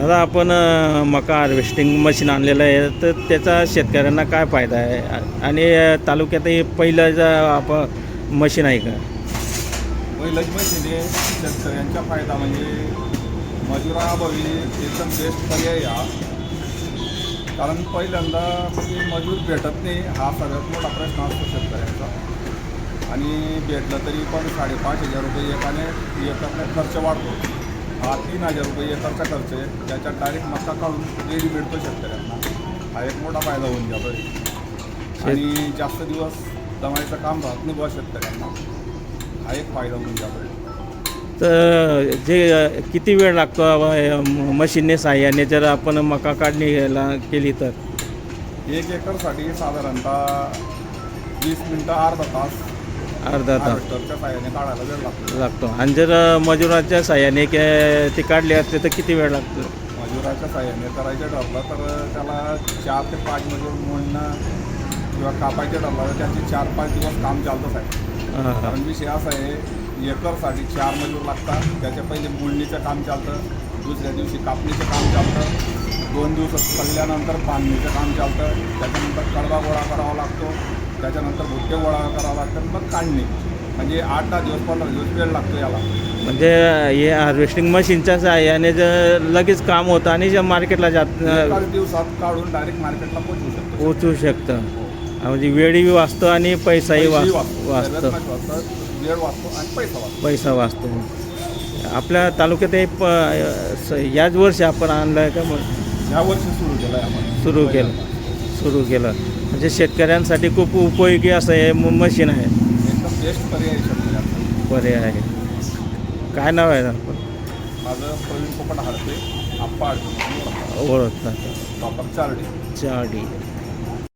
दादा आपण मका हार्वेस्टिंग मशीन आणलेलं आहे. तर त्याचा शेतकऱ्यांना काय फायदा आहे? आणि तालुक्यातही पहिलं आप मशीन आहे का? पहिलंच मशीने शेतकऱ्यांचा फायदा म्हणजे मजुराअभावी एकदम बेस्ट पर्याय हा. कारण पहिल्यांदा म्हणजे मजूर भेटत नाही हा सगळ्यात मोठा प्रश्न असतो शेतकऱ्यांचा. आणि भेटलं तरी पण साडेपाच हजार रुपये एकाने एकाने खर्च वाढतो. हा तीन हजार रुपये एकरचा खर्च आहे. त्याच्यात डायरेक्ट मका काढून रेडी मिळतो शेतकऱ्यांना. हा एक मोठा फायदा होऊन जातो आणि जास्त दिवस दमायचं काम राहत नाही बुवा शेतकऱ्यांना. हा एक फायदा होऊन जातो तर जे किती वेळ लागतो मशीनने साह्याने? जर आपण मका काढणीला केली तर? एक एकरसाठी साधारणतः वीस मिनटं अर्धा तास अर्धा तास. हार्वेस्टरच्या साह्याने काढायला वेळ लागतो. लागतो. आणि जर मजुराच्या साह्याने के- ते काढले असते तर किती वेळ लागतो? मजुराच्या साह्याने करायचं ठरलं तर त्याला चार ते पाच मजूर म्हणणं किंवा कापायचं ठरलं तर त्याचे चार पाच दिवस काम चालतं साहेब. हां हां. कारण विषय असा आहे एकरसाठी चार मजूर लागतात त्याच्या पहिले मोडणीचं काम चालतं दुसऱ्या दिवशी कापणीचं काम चालतं दोन दिवस पडल्यानंतर बांधणीचं काम चालतं त्याच्यानंतर कडवा गोळा करावा लागतो त्याच्यानंतर भुट्टे गोळा करावा लागतात मग काढणे. म्हणजे आठ दहा दिवस पंधरा दिवस वेळ लागतो याला. म्हणजे हे हार्वेस्टिंग मशीनच्या साह्याने जर लगेच काम होतं आणि जे मार्केटला जात एकाच दिवसात काढून डायरेक्ट मार्केटला पोहोचवू शकतो. पोचू शकतं. म्हणजे वेळही वाचतो आणि पैसाही वाच वाचतो. वेळ वाचतो आणि पैसा वाचतो. पैसा वाचतो. आपल्या तालुक्यात हे प याच वर्षी आपण आणलं आहे का मग? ह्या वर्षी सुरू केलं आहे आपण. सुरू केलं. सुरू केलं. म्हणजे शेतकऱ्यांसाठी खूप उपयोगी असं हे मशीन आहे. एकदम बेस्ट पर्याय पर्याय आहे. काय नाव आहे आपण माझं प्रवीण पोपट हरते आप्पा ओळखतात. प्रॉपर चारडी. चाडी